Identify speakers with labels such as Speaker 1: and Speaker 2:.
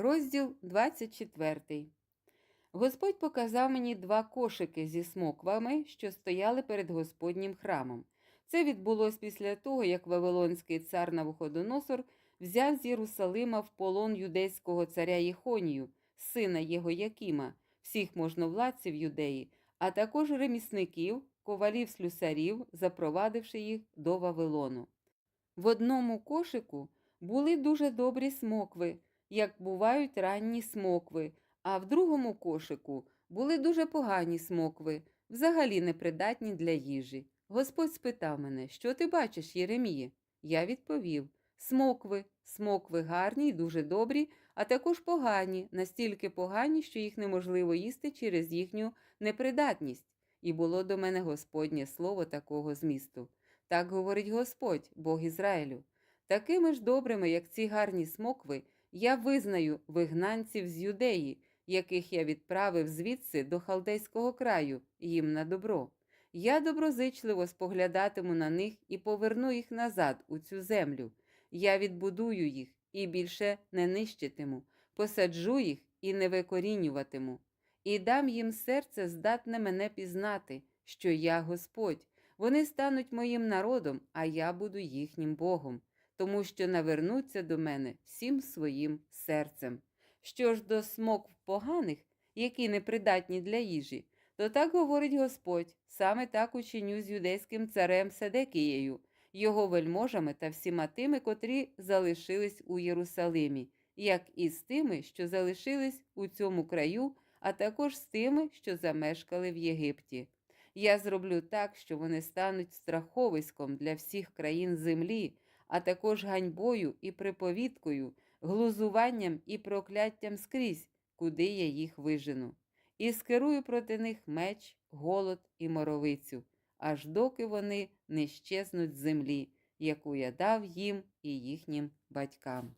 Speaker 1: Розділ 24. Господь показав мені два кошики зі смоквами, що стояли перед Господнім храмом. Це відбулось після того, як Вавилонський цар Навуходоносор взяв з Єрусалима в полон юдейського царя Єхонію, сина його Якіма, всіх можновладців юдеї, а також ремісників, ковалів слюсарів, запровадивши їх до Вавилону. В одному кошику були дуже добрі смокви, як бувають ранні смокви, а в другому кошику були дуже погані смокви, взагалі непридатні для їжі. Господь спитав мене, що ти бачиш, Єреміє? Я відповів: смокви, смокви гарні й дуже добрі, а також погані, настільки погані, що їх неможливо їсти через їхню непридатність. І було до мене Господнє слово такого змісту. Так говорить Господь, Бог Ізраїлю. Такими ж добрими, як ці гарні смокви, я визнаю вигнанців з юдеї, яких я відправив звідси до халдейського краю, їм на добро. Я доброзичливо споглядатиму на них і поверну їх назад у цю землю. Я відбудую їх і більше не нищитиму, посаджу їх і не викорінюватиму, і дам їм серце здатне мене пізнати, що я Господь. Вони стануть моїм народом, а я буду їхнім Богом, тому що навернуться до мене всім своїм серцем. Що ж до смокв поганих, які непридатні для їжі, то так говорить Господь, саме так учиню з юдейським царем Седекією, його вельможами та всіма тими, котрі залишились у Єрусалимі, як і з тими, що залишились у цьому краю, а також з тими, що замешкали в Єгипті. Я зроблю так, що вони стануть страховиськом для всіх країн землі, а також ганьбою і приповідкою, глузуванням і прокляттям скрізь, куди я їх вижену, і скерую проти них меч, голод і моровицю, аж доки вони не щезнуть з землі, яку я дав їм і їхнім батькам.